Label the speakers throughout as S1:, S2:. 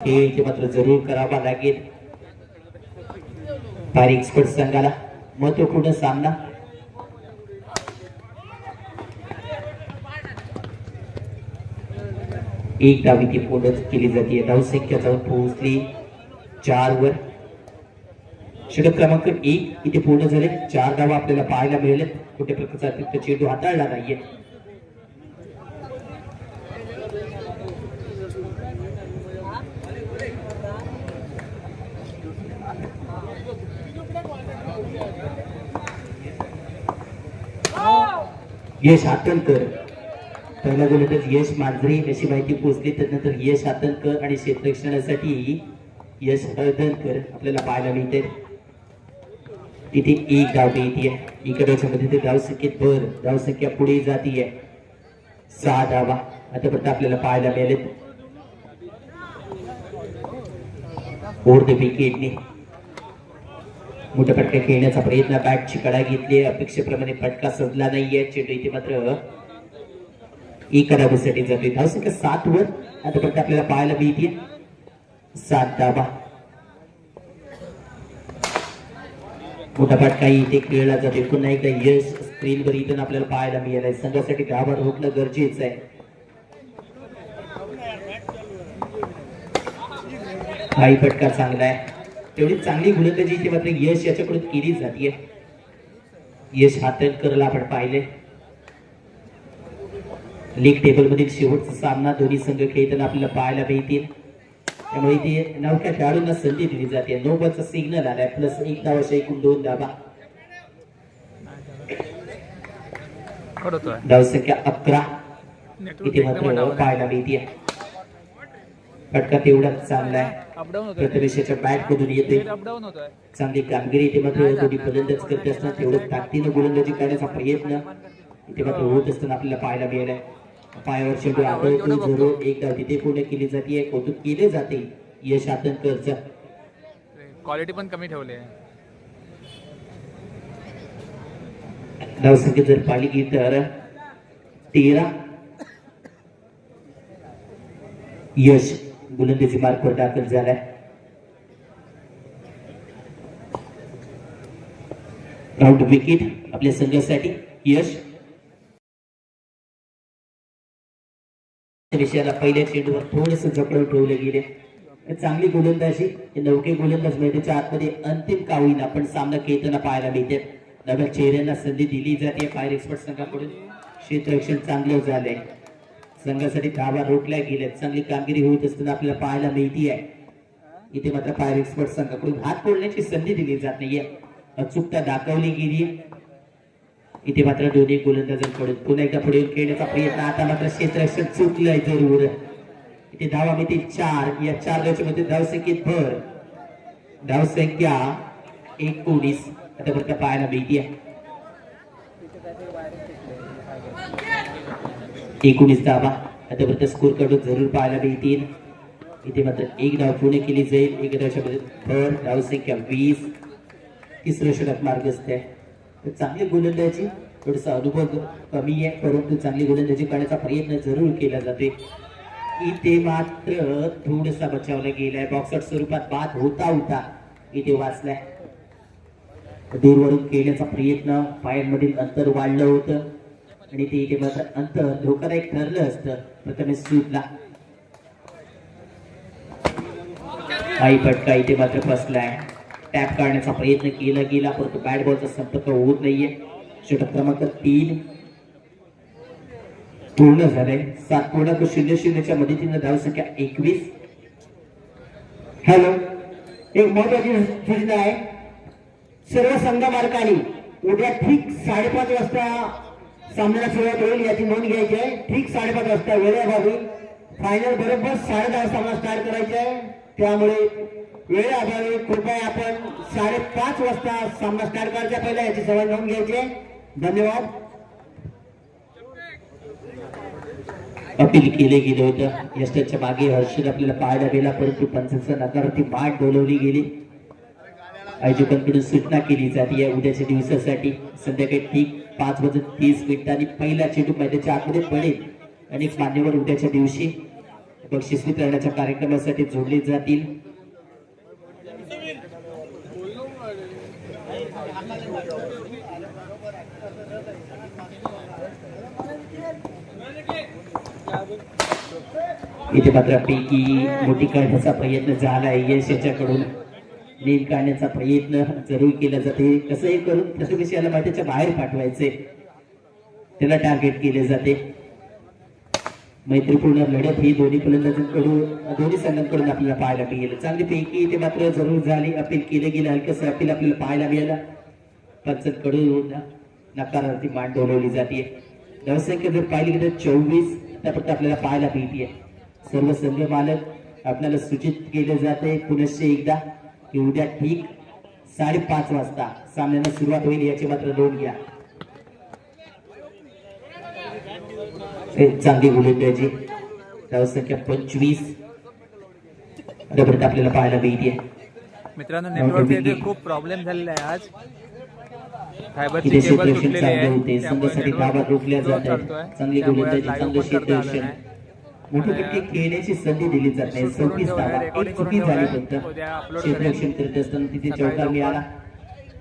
S1: हे मात्र जरूर करावा लागेल. फायर एक्सपर्ट संघाला महत्त्वपूर्ण सामना. एक डावी इथे पूर्ण केली जाते. धावसंख्या जाऊन पोहोचली चार वर. षटक क्रमांक एक इथे पूर्ण झाले. चार धावा आपल्याला पाहायला मिळाले कुठे प्रकारचा अतिरिक्त चेंडू हाताळला नाहीये. यश आतनकर पहिला गोलंदाज यश मांजरे अशी माहिती पोहोचली त्यानंतर यश आतनकर आणि क्षेत्ररक्षणासाठी यश हळदनकर आपल्याला पाहायला मिळते तिथे एक धाव येते. इकडच्या मध्ये ते धावसंख्येत भर. धावसंख्या पुढे जातीये सहा धावा आतापर्यंत आपल्याला पाहायला मिळालेत. ओव्हर विकेटने मोठ्या फटक्या खेळण्याचा प्रयत्न. बॅटची कडा घेतली. अपेक्षेप्रमाणे फटका सजला नाहीये. चेंडू इथे मात्र एका धावेसाठी जातोय. धावसंख्या सात वर. आतापर्यंत आपल्याला पाहायला मिळते सात धावा मोठा फटका इथे खेळला जातोय. पुन्हा एकदा यश स्क्रीनवर इथून आपल्याला पाहायला मिळालाय. संघासाठी धावा रोखणं गरजेचं आहे. काही फटका चांगला आहे. तेवढी चांगली गोलंदाजी इथे मात्र यश याच्याकडून केली जाते यश हातणकरला आपण पाहिले लीग टेबल मधील शेवटचा सामना दोन्ही संघ खेळताना आपल्याला पाहायला मिळतील. त्यामुळे इथे नवख्या खेळाडूंना संधी दिली जाते नो बॉलचा सिग्नल आलाय. प्लस एक धावाशा एकूण दोन धावा. धावसंख्या अकरा. इथे मात्र पाहायला मिळते फटका तेवढाच चांगला आहे. प्रथमेशाच्या बॅट मधून येते चांगली कामगिरी इथे मात्र दोन्ही फलंदाज करत असताना तेवढं ताकदीनं गोलंदाजी करण्याचा प्रयत्न इथे मात्र होत असताना आपल्याला पाहायला मिळालाय. पायावर शेवटी आदळतो एक धाव तिथे पूर्ण केली जाते. कौतुक केले जाते यश आतंकरचं.
S2: क्वालिटी पण कमी ठेवली आहे.
S1: धावसंख्या जर पाहिली तर तेरा. यश. गोलंदाजी मार्कवर दाखल झालाय. राऊंड विकेट आपल्या संघासाठी यश. विषयाला पहिल्या चेंडूवर थोडस जपडून ठेवले गेले. चांगली गोलंदाजी नवके गोलंदाज मैदानाच्या आतमध्ये अंतिम का होईना पण सामना खेळताना पाहायला मिळते. नव्या चेहऱ्यांना संधी दिली जाते फायर एक्सपर्ट संघाकडून. क्षेत्ररक्षण चांगलं झालंय. संघासाठी धावा रोखल्या गेल्यात. चांगली कामगिरी होत असताना आपल्याला पाहायला मिळती आहे. इथे मात्र फायर एक्सपर्ट संघाकडून हात फोडण्याची संधी दिली जात नाहीये. अचूकता दाखवली गेली इथे मात्र दोन्ही गोलंदाजांकडून पुन्हा एकदा पुढे खेळण्याचा प्रयत्न. आता मात्र क्षेत्ररक्षण चुकलंय जरूर इथे धावा मिळते चार. या चार धावच्या मध्ये धावसंख्येत भर. धावसंख्या एकोणीस. आता फक्त पाहायला मिळते एकोणीस धावा. आता फक्त स्कोर काढून जरूर पाहायला मिळतील. इथे मात्र एक धाव पूर्ण केली जाईल. एक धावच्या मध्ये भर धावसंख्या वीस. तिसरं षटक मार्गस्थ आहे. तर चांगली गोलंदाजी थोडासा अनुभव कमी आहे परंतु चांगली गोलंदाजी करण्याचा प्रयत्न जरूर केला जाते इथे मात्र थोडासा बचावला गेलाय. बॉक्सआउट स्वरूपात बाद होता होता इथे वाचलाय. दूरवरून केल्याचा प्रयत्न पायांमधील अंतर वाढलं होतं. आणि ते इथे मात्र अंतर धोकादायक ठरलं असतं. प्रथमे सुटला. आई फटका इथे मात्र फसलाय. टॅप काढण्याचा प्रयत्न केला गेला परंतु बॅट बॉलचा संपर्क होत नाहीये. षटक क्रमांक तीन पूर्ण झालंय. सात पूर्णांक शून्य शून्यच्या मदतीनं धावसंख्या एकवीस.
S3: हॅलो एक महत्वाची सूचना आहे. सर्व संघ मालकांनी उद्या ठीक साडेपाच वाजता सामन्याला सुरुवात होईल याची नोंद घ्यायची आहे. ठीक साडेपाच वाजता वेळेअभावी फायनल बरोबर साडे दहा सामना स्टार्ट करायचा आहे. त्यामुळे वेळेअभावी कृपया आपण साडेपाच वाजता सामना स्टार्ट करायच्या पहिला याची सवय नोंद घ्यायची आहे. धन्यवाद.
S1: अपील केले गेले होतं. यष्टाच्या मागे हर्षद आपल्याला पाहायला गेला परंतु पंचांचा नकारार्थी माठ डोलवली गेली. आयोजकांकडून सूचना केली जाते या उद्याच्या दिवसासाठी. संध्याकाळी ठीक पाच वाजून तीस मिनिटांनी पहिला चेंडू महिन्याच्या आतमध्ये पडेल. आणि मान्यवर उद्याच्या दिवशी बक्षीस वितरणाच्या कार्यक्रमासाठी जोडले जातील. इथे मात्र पैकी मोठी काढण्याचा प्रयत्न झाला आहे यश याच्याकडून. नील काढण्याचा प्रयत्न जरूर केला जाते. कसंही करून प्रथमेश याला मातीच्या बाहेर पाठवायचे. त्याला टार्गेट केले जाते. मैत्रीपूर्ण लढत ही दोन्ही फलंदाजांकडून दोन्ही संघांकडून आपल्याला पाहायला मिळेल. चांगली पैकी ते मात्र जरूर झाली. अपील केले गेले. हलकस अपील आपल्याला पाहायला मिळाला. पंचांकडून नकारार्थी मान डोलवली जाते. नवसंख्या जर पाहिली गेली तर चोवीस फक्त आपल्याला पाहायला मिळते. सर्व संघ मालक आपल्याला सूचित केले जाते. पुनश्च एकदा की उद्या ठीक साडेपाच वाजता सामन्याला सुरुवात होईल याची मात्र नोंद घ्या. चांगली गोलंदाजी धावसंख्या पंचवीस. आपल्याला पाहायला मिळते
S2: मित्रांनो नेटवर्क खूप प्रॉब्लेम झालेला आहे आज. फायबरची
S1: इथे
S2: केबल तुटलेली आहे.
S1: संघासाठी धावा रोखल्या जात. आहेत. चांगली गोलंदाजी चांगलं क्षेत्ररक्षण. मोठे फटके खेळण्याची संधी दिली जात नाही. सव्वीस धावा. एक चुकी झाली. फक्त? क्षेत्ररक्षण. करत असताना तिथे चौकार. मिळाला.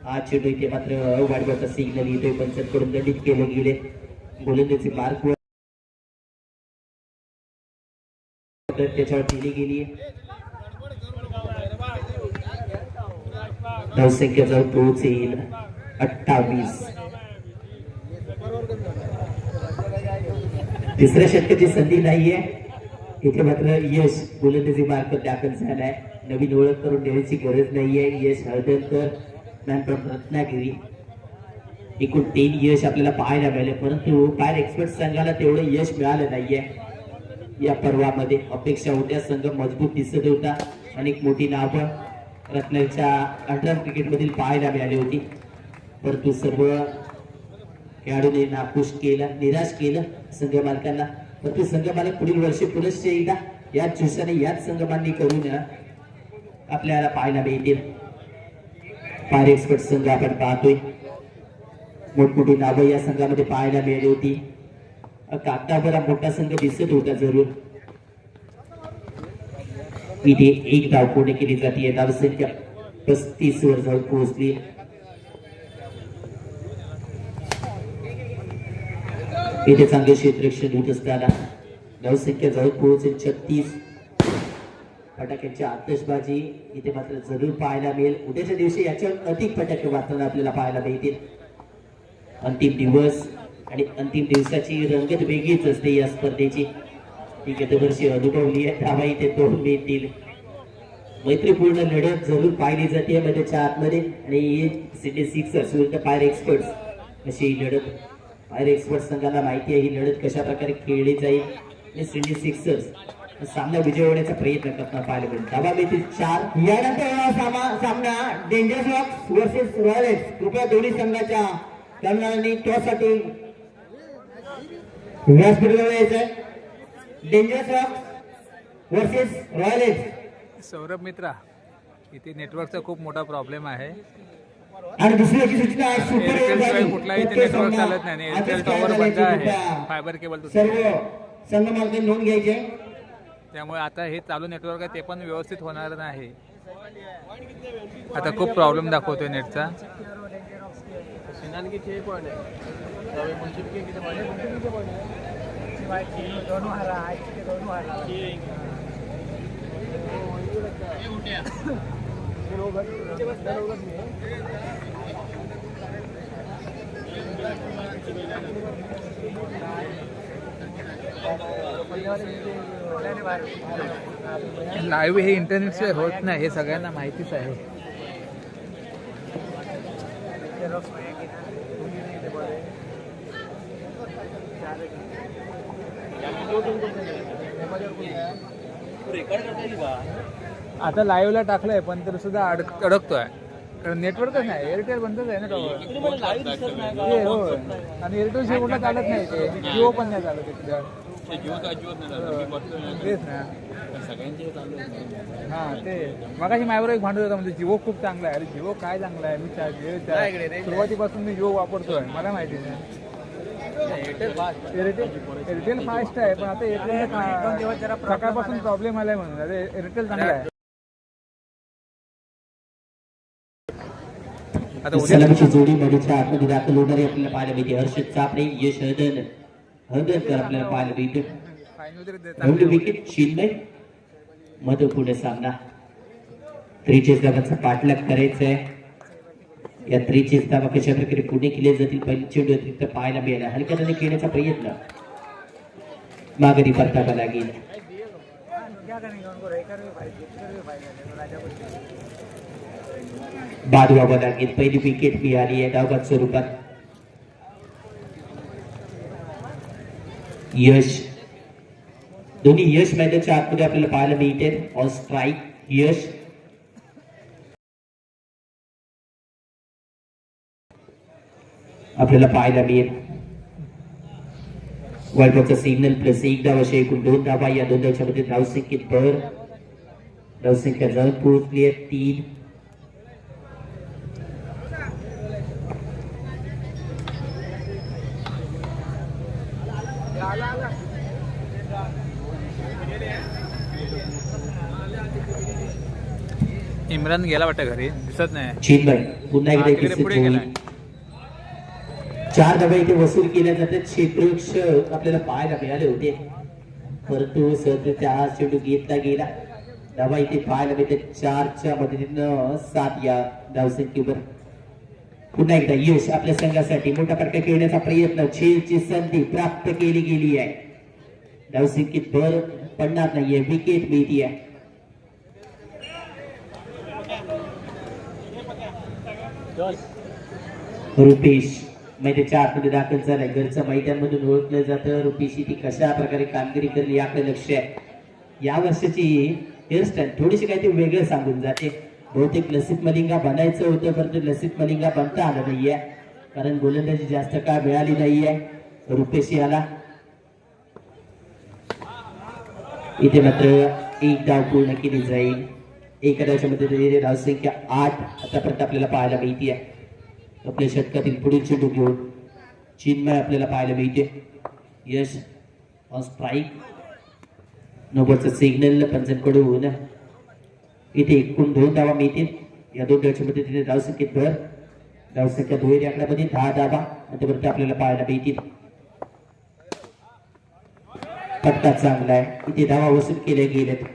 S1: आज चेंडू इथे मात्र सिग्नल पंचांकडून दंडित केले गेले गोलंदाजी मार्क त्याच्यावर दिली गेली धावसंख्या जाऊन पोहोचेल. अठ्ठावीस. तिसऱ्या षटकाची संधी नाहीये. इथे मात्र यश गोलंदाजी मार्फत दाखल झालाय. नवीन ओळख करून देण्याची गरज नाहीये. यश हळदणकर मॅन रत्नागिरी. एकूण तीन यश आपल्याला पाहायला मिळाले परंतु फायर एक्सपर्ट संघाला तेवढं यश मिळालं नाहीये. या पर्वामध्ये अपेक्षा होत्या संघ मजबूत दिसत होता. अनेक मोठी नावं रत्नाच्या अंडर क्रिकेटमधील पाहायला मिळाली होती. परंतु सर्व खेळाडूने नाखुश केलं निराश केलं संघ मालकांना. परंतु संघ मालक पुढील वर्षी पुनश्च एकदा याच दिवसाने याच संघमांनी करून आपल्याला पाहायला मिळतील. फायर एक्सपर्ट संघ आपण पाहतोय. मोठमोठी नावं या संघामध्ये पाहायला मिळाली होती. कागदावर मोठा संघ दिसत होता जरूर. इथे एक धाव पूर्ण केली जाते. धावसंख्या पस्तीस वर जाऊन पोहोचली. इथे चांगले क्षेत्ररक्षण होत असताना धावसंख्या जवळ पोहोचेल छत्तीस फटाक्यांची आतषबाजी इथे मात्र जरूर पाहायला मिळेल. उद्याच्या दिवशी याच्यावर अधिक फटाके वाचताना आपल्याला पाहायला मिळतील. अंतिम दिवस आणि अंतिम दिवसाची रंगत वेगळीच असते या स्पर्धेची. ती गतवर्षी अनुभवली आहे. त्यामुळे इथे दोन मिळतील. मैत्रीपूर्ण लढत जरूर पाहिली जाते मध्येच्या आतमध्ये. आणि सिटी सिक्सर्स विरुद्ध फायर एक्सपर्ट्स अशी ही लढत फायर एक्सपर्ट संघाला माहिती आहे ही लढत कशा प्रकारे खेळली जाईल आणि सिटी सिक्सर्स सामना विजय होण्याचा प्रयत्न करताना पाहायला मिळेल. धावा मिळतील चार.
S3: यानंतर सामना डेंजर रॉक्स वर्सेस रॉयल्स कृपया दोन्ही संघाच्या कर्णधारांनी टॉससाठी व्यासपीठावर यायचंय. Danger Rocks versus Royals
S2: Saurabh Mitra इथे नेटवर्कचा खूप मोठा प्रॉब्लेम आहे.
S3: आणि दुसरी अशी सूचना सुपर
S2: कुठलाही नेटवर्क चालत नाही एअरटेल टॉवर बंद आहे फायबर केबल
S3: सर्व संघ मालकांनी नोंद घ्यायची.
S2: त्यामुळे आता हे चालू नेटवर्क आहे ते पण व्यवस्थित होणार नाही आता खूप प्रॉब्लेम दाखवतोय नेटचा लाईव्ह हे इंटरनेटशिवाय होत नाही हे सगळ्यांना माहितीच आहे. आता लाईव्हला टाकलंय पण तरी सुद्धा अडक अडकतोय. कारण नेटवर्कच नाही एअरटेल बंदच आहे ना टॉवर हे आणि एअरटेल शिवाय कुठला चालत नाही ते. जिओ पण नाही चालत इथल्या तेच ना. हा ते मगाशी माझ्यावर एक भांडत होता म्हणजे जिओ खूप चांगला आहे. अरे जिओ काय चांगला आहे? मी सुरुवातीपासून मी जिओ वापरतोय. मला माहिती नाही. एअरटेल एअरटेल फास्ट आहे पण आता एअरटेल सकाळपासून प्रॉब्लेम आलाय म्हणून. अरे एअरटेल चांगला आहे. आता
S1: सलामीची जोडी मधीच्या आतमध्ये दाखल होणारे आपल्याला पाहायला मिळते. हर्षद चापडे यश हदन हदनकर आपल्याला पाहायला मिळते. रौंड विकेट चिन्मय मधु पुढे सामना. त्रिचेस धावांचा पाठलाग करायचा आहे या त्रिचेस धावा कशा प्रकारे पुणे केले जातील पहिली चेंडू अतिरिक्त पाहायला मिळाला हलक्याने खेळण्याचा प्रयत्न. माघारी परतावा लागेल. बाद व्हावं लागेल पहिली विकेट मिळाली आहे धावबाद स्वरूपात. यश. दोन्ही यश मैदानाच्या आतमध्ये आपल्याला पाहायला मिळते. On strike Yash. आपल्याला पाहायला मिळेल. वर्ल्ड सिग्नल प्लस एक धाव असे एकूण दोन धावा या दोन धावच्या मध्ये धावसंख्येत भर. धावसंख्या जाऊन पोहोचली आहे तीन.
S2: इम्रान गेला वाटतं घरी? दिसत नाही.
S1: चिन्मय पुन्हा एकदा
S2: पुढे. गेलाय.
S1: चार धाबा इथे वसूल केल्या जातात क्षेत्ररक्ष आपल्याला पाहायला मिळाले होते. परंतु सध्या त्या चेंडू घेतला गेला. धाबा इथे पाहायला मिळते. चारच्या मदतीनं सात या धावसंख्येवर. पुन्हा एकदा यश आपल्या संघासाठी मोठा फटका खेळण्याचा प्रयत्न. झेलची संधी प्राप्त केली गेली आहे. धावसंख्येत भर पडणार नाहीये. विकेट मिळती आहे रुपेश मैदानाच्या आतमध्ये दाखल झालाय. घरचं मैदानमधून ओळखलं जातं. रुपेशी ती कशा प्रकारे कामगिरी करली याकडे लक्ष आहे. या वर्षाची हेअरस्टाईल थोडीशी काहीतरी वेगळं सांगून जाते. बहुतेक लसित मलिंगा बनायचं होतं परंतु लसित मलिंगा बनता आलं नाहीये. कारण गोलंदाजी जास्त काळ मिळाली नाहीये. रुपेश याला. इथे मात्र एक डाव पूर्ण केली जाईल. एका डावच्या धावसंख्या आठ आतापर्यंत आपल्याला पाहायला मिळते आपल्या षटकातील पुढील चेंडू घेऊन चिन्मय आपल्याला पाहायला मिळते. यश ऑन स्ट्राईक नोबलचं सिग्नल पंचांकडून इथे एकूण दोन धावा मिळतील. या दोन धावच्या तिथे धावसंख्येत भर. धावसंख्या दुहेरी आकड्यामध्ये दहा धावा. आतापर्यंत आपल्याला पाहायला मिळतील. पत्ता चांगला आहे. इथे धावा वसूल केल्या गेल्यात.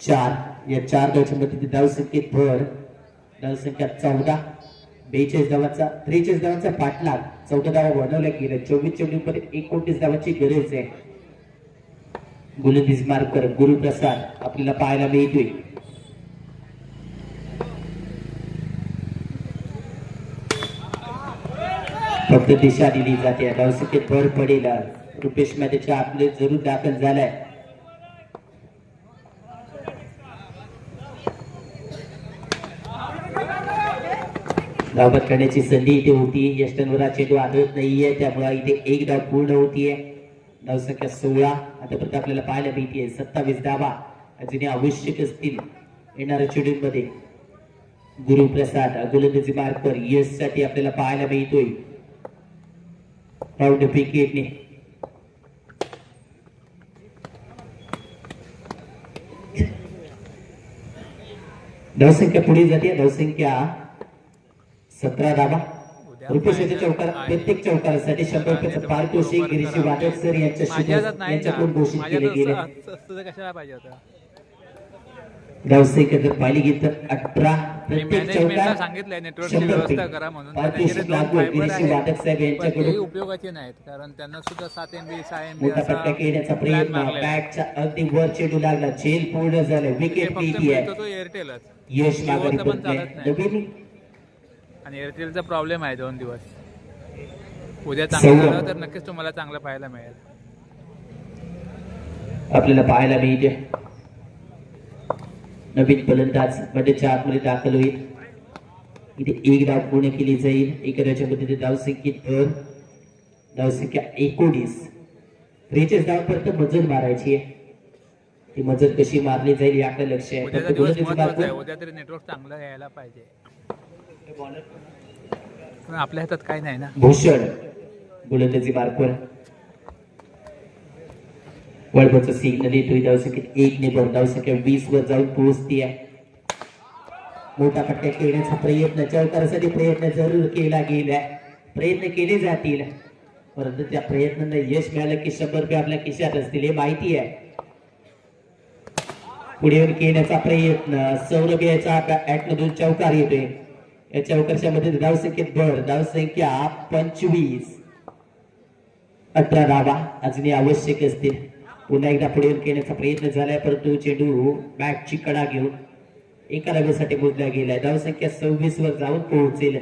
S1: चार. या चार धावच्या मध्ये धावसंख्येत भर धावसंख्या चौदा बेचाळीस धावांचा त्रेचाळीस धावांचा पाठलाग चौदा धावा बनवल्या गेल्या. चोवीस चेंडूपर्यंत एकोणतीस धावांची गरज आहे. गोलंदाज मार्कर गुरुप्रसाद आपल्याला पाहायला मिळतोय. फक्त दिशा दिली जाते. धावसंख्येत भर पडेल. रुपेश मॅदेच्या आपले जरूर दाखल झालाय. धावत करण्याची संधी इथे होती. यष्टनवरा चेंडू आढळत नाहीये. त्यामुळे इथे एक धाव पूर्ण होतीये. धावसंख्या सोळा. आतापर्यंत आपल्याला पाहायला मिळतीये. सत्तावीस धावा अजूनही आवश्यक असतील. येणाऱ्या चेंडूंमध्ये गुरुप्रसाद गोलंदाजी मार्कर यशसाठी आपल्याला पाहायला मिळतोय. राऊंड विकेटने धावसंख्या पुढे जाते. धावसंख्या सतरा धावा रुपेशाच्या चौकार प्रत्येक चौकारासाठी शंभर रुपयाचं पारितोषिक गिरीशी वादक सर यांच्या यांच्याकडून घोषित केले गेले.
S2: तुझं कशाला पाहिजे होतं?
S1: धावसंख्या जर पाहिली गेली तर अठरा प्रत्येक चौकार शंभर पारितोषिक लागू गिरीशी. वादक साहेब यांच्याकडून
S2: उपयोगाचे नाहीत कारण त्यांना सुद्धा सात एम बी सहा एम बी
S1: मोठा फटका खेळण्याचा प्रयत्न. बॅटच्या अगदी वर चेंडू लागला. झेल पूर्ण झालं. विकेट आहे.
S2: एअरटेलच
S1: यश माघारी. नवीन
S2: आणि एअरटेलचा प्रॉब्लेम आहे दोन दिवस. उद्या चांगलं. झालं तर नक्कीच तुम्हाला चांगलं पाहायला मिळेल.
S1: आपल्याला पाहायला मिळते. नवीन फलंदाज मध्येच्या आतमध्ये दाखल होईल. इथे एक डाव पूर्ण केली जाईल. एका मध्ये धावसंख्येत भर. धावसंख्या एकोणीस. त्रेचाळीस धावापर्यंत मजल मारायची आहे. ती मजल कशी मारली जाईल याकडे लक्ष आहे.
S2: उद्या तरी नेटवर्क चांगलं यायला पाहिजे. पण आपल्या हातात काही नाही ना.
S1: भूषण. गोलंदाजी मार्कवर. वळबचं सिग्नल येतोय? धावसंख्या एक ने भर धावसंख्या वीस वर जाऊन पोहोचती आहे. मोठा फटका खेळण्याचा प्रयत्न चौकारासाठी प्रयत्न जरूर केला गेलाय. प्रयत्न केले जातील. परंतु त्या प्रयत्नांना यश मिळालं की शंभर रुपये आपल्या खिशात असतील हे माहिती आहे. पुढे येऊन खेळण्याचा प्रयत्न. सौरभ याचा ऍट मधून चौकार येतोय. याच्या अवकाशामध्ये धावसंख्येत भर धावसंख्या पंचवीस. अठरा धावा अजूनही आवश्यक असतील पुन्हा एकदा पुढे येण्याचा प्रयत्न झालाय परंतु चेंडू बॅटची कडा घेऊन एका धावेसाठी मोजला गेलाय. धावसंख्या सव्वीस वर जाऊन पोहोचेल.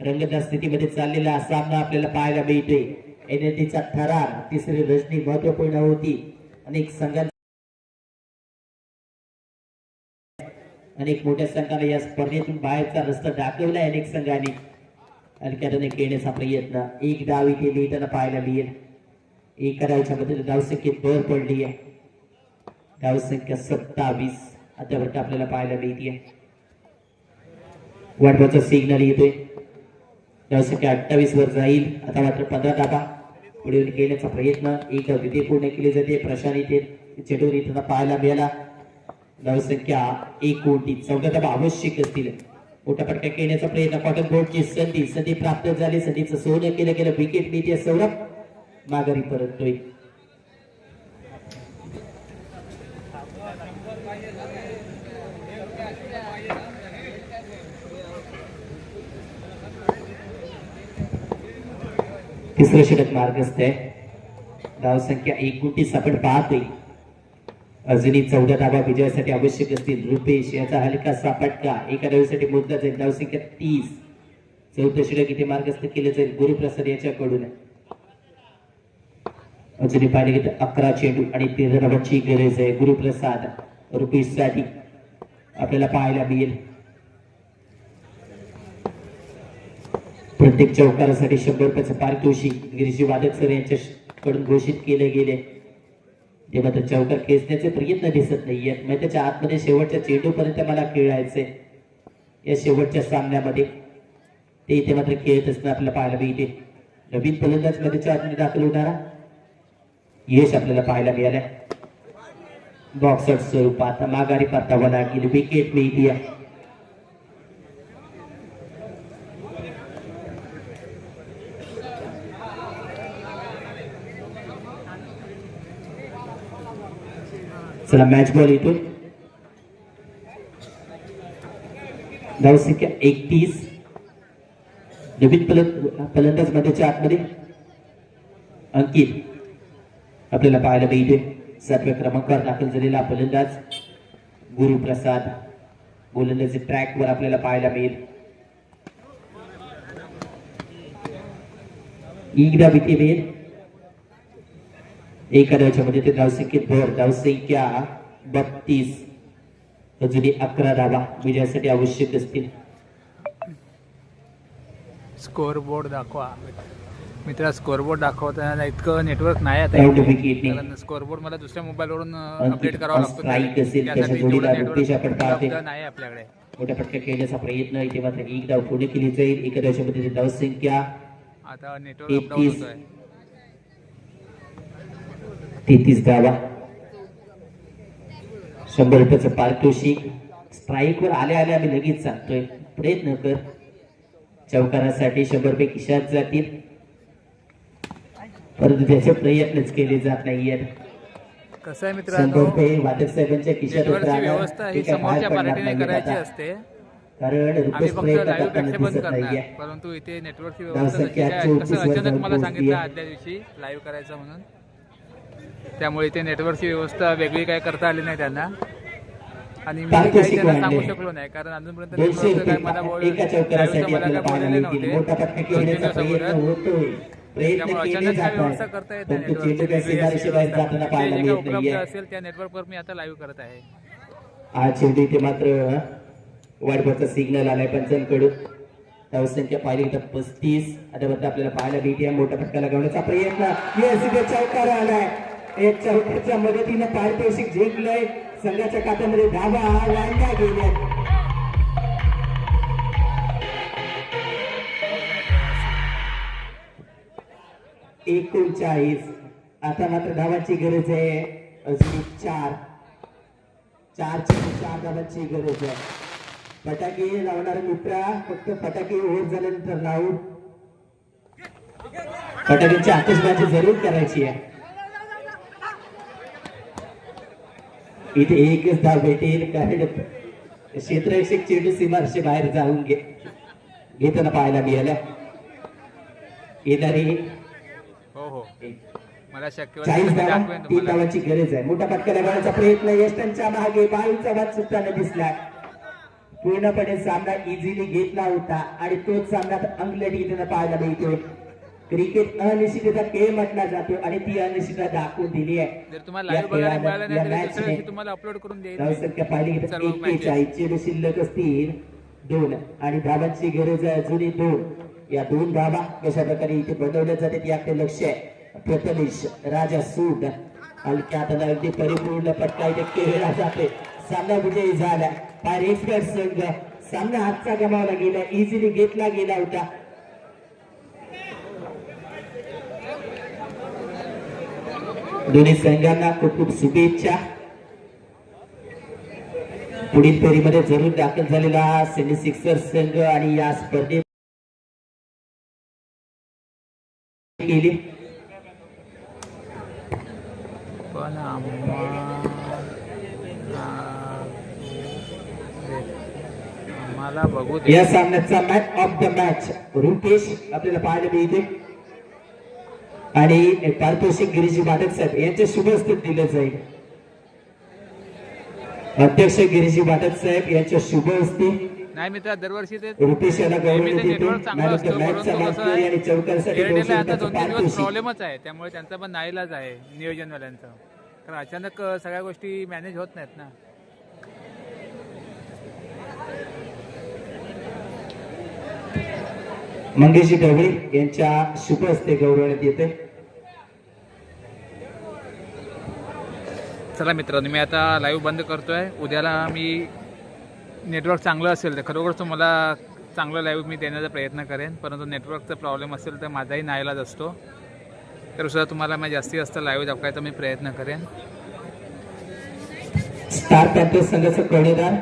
S1: रंगदार स्थितीमध्ये चाललेला सामना आपल्याला पाहायला मिळतोय. एनएटीचा थरार तिसरी रजनी महत्त्वपूर्ण होती. अनेक संघांना अनेक मोठ्या संघाने या स्पर्धेतून बाहेरचा रस्ता दाखवलाय अनेक संघाने. अलक्याने खेळण्याचा प्रयत्न. एक डाव इथे लिहिताना पाहायला मिळेल. एका डावच्या मध्ये धावसंख्येत भर पडली आहे. धावसंख्या सत्तावीस. आतापर्यंत आपल्याला पाहायला मिळते वाटवाचा सिग्नल येतोय. धावसंख्या अठ्ठावीस वर जाईल. आता मात्र पंधरा धाबा पुढे खेळण्याचा प्रयत्न. एक धाव तिथे पूर्ण केली जाते. प्रशांत इथे चेंडूर इथं पाहायला मिळाला. धावसंख्या कोटी चौदा धाबा आवश्यक असतील. मोठा फटका खेळण्याचा प्रयत्न कॉटन बोर्डची संधी संधी प्राप्त झाली संधीचं सोनं केलं गेलं विकेट मिळते सौरभ माघारी परततोय. तिसरं षटक मार्गस्थ आहे. धावसंख्या एक कोटी आपण पाहतोय. अजूनही चौदा धाबा विजयासाठी आवश्यक असतील. रुपेश याचा हलका सापटका एका डावीसाठी मोजला जाईल डावसंख्या तीस. चौथं षटक इथे मार्गस्थ केलं जाईल? गुरुप्रसाद याच्याकडून. अजूनही पाहिले गेलं अकरा चेंडू आणि तेरा धावांची गरज आहे. गुरुप्रसाद रुपेशसाठी आपल्याला पाहायला मिळेल. प्रत्येक चौकारासाठी शंभर रुपयाचं पारितोषिक. गिरीशी वादक सर यांच्याकडून घोषित केले गेले. ते मात्र चौकार खेचण्याचे प्रयत्न दिसत नाहीयेत. मग त्याच्या आतमध्ये शेवटच्या चेंडूपर्यंत मला खेळायचंय. या शेवटच्या सामन्यामध्ये ते इथे मात्र खेळत असणं आपल्याला पाहायला मिळते. नवीन फलंदाज मध्येच्या आतमध्ये दाखल होणारा यश आपल्याला पाहायला मिळालंय. बॉक्सर स्वरूपात माघारी परतावा लागेल विकेट मिळते चला मॅच बॉल येतो धावसंख्या एकतीस. नवीन फलंद फलंदाज मध्याच्या आतमध्ये अंकित आपल्याला पाहायला मिळते सातव्या क्रमांकावर दाखल झालेला फलंदाज गुरुप्रसाद गोलंदाजी ट्रॅकवर आपल्याला पाहायला मिळेल. एकदा भीती मिळेल. एका मध्ये ते धावसंख्येत भर धावसंख्या बत्तीस अजूनही अकरा धावा विजयासाठी आवश्यक असतील.
S2: स्कोअर बोर्ड दाखवा. मित्रा स्कोअर बोर्ड दाखवताना इतकं नेटवर्क नाही आता. स्कोअर बोर्ड मला दुसऱ्या मोबाईलवरून
S1: अंकित
S2: अपडेट करावा लागतो. नाही आपल्याकडे.
S1: मोठ्या फटका खेळण्याचा प्रयत्न इथे मात्र एक धाव पूर्ण केली जाईल. एका धावच्यामध्ये धावसंख्या
S2: आता नेटवर्क
S1: तेहतीस धावा. शंभर रुपयाचं पारितोषिक. स्ट्राईक वर आल्या आल्या आम्ही लगेच सांगतोय. प्रयत्न कर. चौकारासाठी शंभर रुपये खिशात जातील. परंतु त्याचे प्रयत्नच केले जात नाहीयेत.
S2: कसं आहे मित्रांनो?
S1: साहेबांच्या खिशात
S2: करायची. असते.
S1: कारण
S2: परंतु इथे नेटवर्कची व्यवस्था कसं अचानक मला सांगितलं. आदल्या दिवशी लाईव्ह करायचं म्हणून. त्यामुळे इथे नेटवर्कची व्यवस्था वेगळी काय करता आली नाही त्यांना. आणि मी काही त्यांना सांगू. शकलो नाही कारण अजूनपर्यंत काय मला मला काय बोललेलं नव्हते. त्यामुळे अचानक काय व्यवस्था करता येते उपलब्ध असेल त्या नेटवर्कवर मी आता लाईव्ह करत आहे.
S1: चेंडू इथे मात्र वाढवाचा सिग्नल आलाय पंचांकडून. धावसंख्या पाहिली तर पस्तीस. आता आपल्याला पाहायला मिळते मोठा फटका लगावण्याचा प्रयत्न. चौकार आलाय. एक चौकाच्या मदतीनं पारितोषिक जिंकलंय. संघाच्या खात्यामध्ये धाबा वाढल्या गेल्या एकोणचाळीस. आता मात्र धावाची गरज आहे. अजून चार. चारची चार धावांची गरज आहे. फटाके लावणारा मित्रा फक्त फटाके ओर झाल्यानंतर लावून फटाक्यांची आतषबाजी जरूर करायची आहे. इथे एकच धाव भेटेल कारण क्षेत्ररक्षक चेंडू सीमारशे बाहेर जाऊन घे. घेताना पाहायला मिळाल्या. येणारी
S2: हो हो. मला शक्य
S1: चाळीस धावा तीन धावांची गरज आहे. मोठा फटका लगावण्याचा प्रयत्न यष्टांच्या मागे बाळूचा वाद सुटताना दिसला. पूर्णपणे सामना इझिली घेतला होता आणि तोच सामना अंगलट घेताना पाहायला मिळतोय. क्रिकेट अनिश्चितता खेळ म्हटला जातो आणि ती अनिश्चितता दाखवून दिली आहे. एक्केचाळीस चेंडू शिल्लक असतील दोन. आणि धावांची गरज आहे अजूनही दोन. या दोन धावा कशा प्रकारे इथे बनवल्या जातात याकडे लक्ष आहे. प्रथमेश राजा सूट हलक्या हाताला अगदी परिपूर्ण पटका इथे खेळला जाते सामना विजयी झाला. एक्सपर्ट संघ. सामना हातचा गमावला गेला. इझिली घेतला गेला होता. दोन्ही संघांना खूप खूप शुभेच्छा. पुढील फेरीमध्ये जरूर दाखल झालेला सेमी सिक्सर संघ आणि या स्पर्धेत केली. या सामन्याचा match of the match Rupesh आपल्याला पाहायला मिळते आणि पारितोषिक गिरीजी माधक साहेब यांचे शुभ हस्ते दिलं जाईल. अध्यक्ष गिरीजी माधक साहेब यांच्या शुभ हस्ते
S2: नाही मित्र दरवर्षी ते
S1: रुपेश यांना गौरव देतो. आणि पारितोषिक
S2: प्रॉब्लेमच आहे त्यामुळे त्यांचा पण नाईलाज आहे नियोजनवाल्यांचा कारण अचानक सगळ्या गोष्टी मॅनेज होत नाहीत ना.
S1: मंगेशजी ढवळे यांच्या शुभ हस्ते गौरवण्यात येते
S2: चला मित्रांनो मी आता लाईव्ह बंद करतोय. उद्याला मी नेटवर्क चांगलं असेल तर खरोखर तुम्हाला चांगलं लाईव्ह मी देण्याचा प्रयत्न करेन. परंतु नेटवर्कचा प्रॉब्लेम असेल तर माझाही नाईलाज असतो. तर सुद्धा तुम्हाला मी जास्तीत जास्त लाईव्ह दाखवायचा मी प्रयत्न करेन.
S1: स्टार संघाचा कर्णधार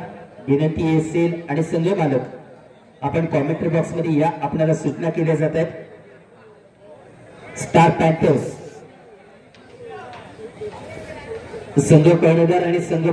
S1: विनंती असेल आणि संघ मालक आपण कॉमेंट्री बॉक्समध्ये या. आपल्याला सूचना केल्या जात आहेत. स्टार पॅन्थर्स संघ कर्णधार आणि संघ